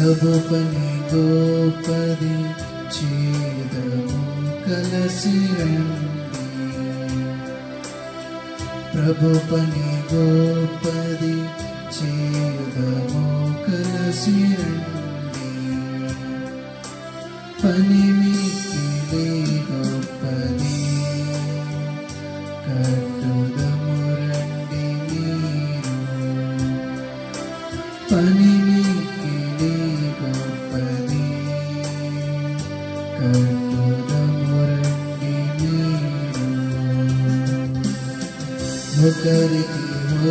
పని గోపది చేదము కలసి ప్రభు పని గోపది చేదము కలసి పని మిక్కిలి గొప్పది కట్టుదము రండి మీరు. పని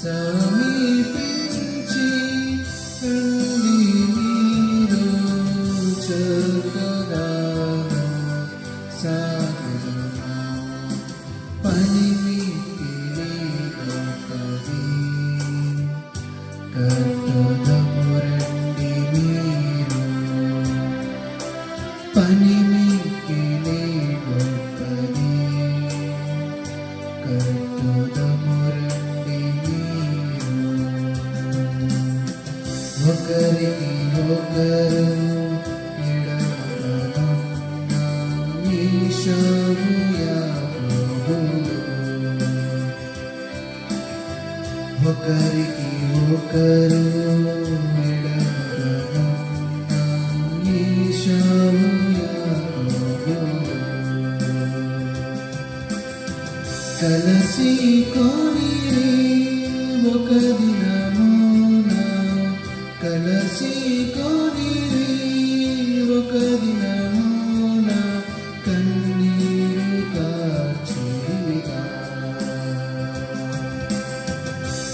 समीपिञ्चि कदा सागरमा पनिमितिरेकपरि कर्तुदमुरण्डिनीरो पनिमितिरेकपरि कर्तुदमु ఒకరికి ఒకరు ఎడమగనున్న ఈశవు యాకోబులు. ఒకరికి ఒకరు ఎడమగనున్న ఈశవు యాకోబులు. కలసి కోరి ఒక దినమున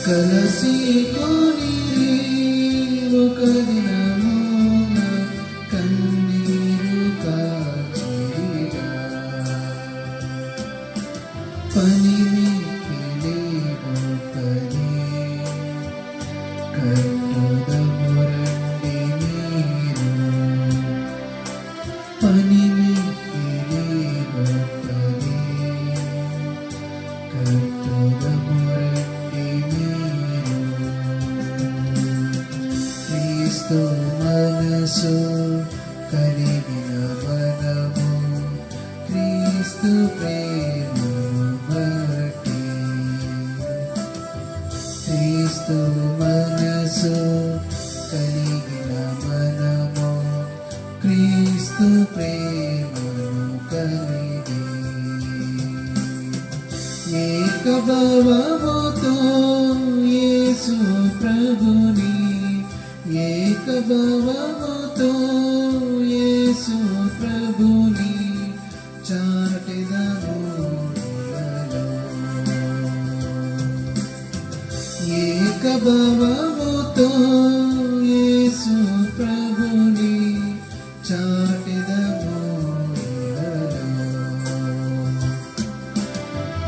కలసి కోరి ఒక దినమున కన్న మనసు కలిగిన మనము క్రీస్తు ప్రేమను బట్టి క్రీస్తు మనసు క్రీస్తు ప్రేమను కలిగి ఏకభవముతో యేసు ప్రభుని ఏకభవముతో యేసు ప్రభుని చాటిదము ఇలలో. ఏకభవముతో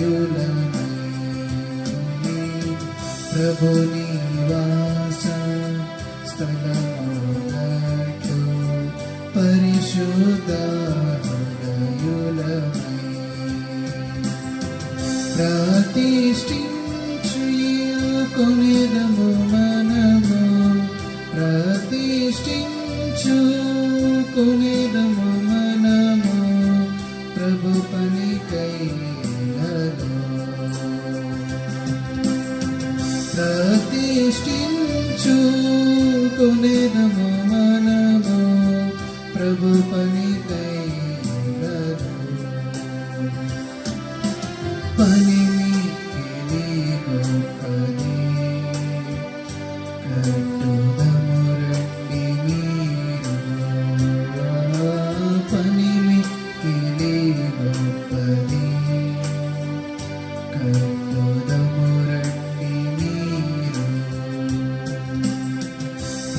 కట్టుదము రండి మీరు పని మిక్కిలి ప్రభు నివాస స్థలమౌనట్టు పరిశుద్ధాయులమై ప్రతిష్ఠించు కొనిదము మనము ప్రతిష్ఠించు కొనిదము. మనము ప్రభు పనికై పని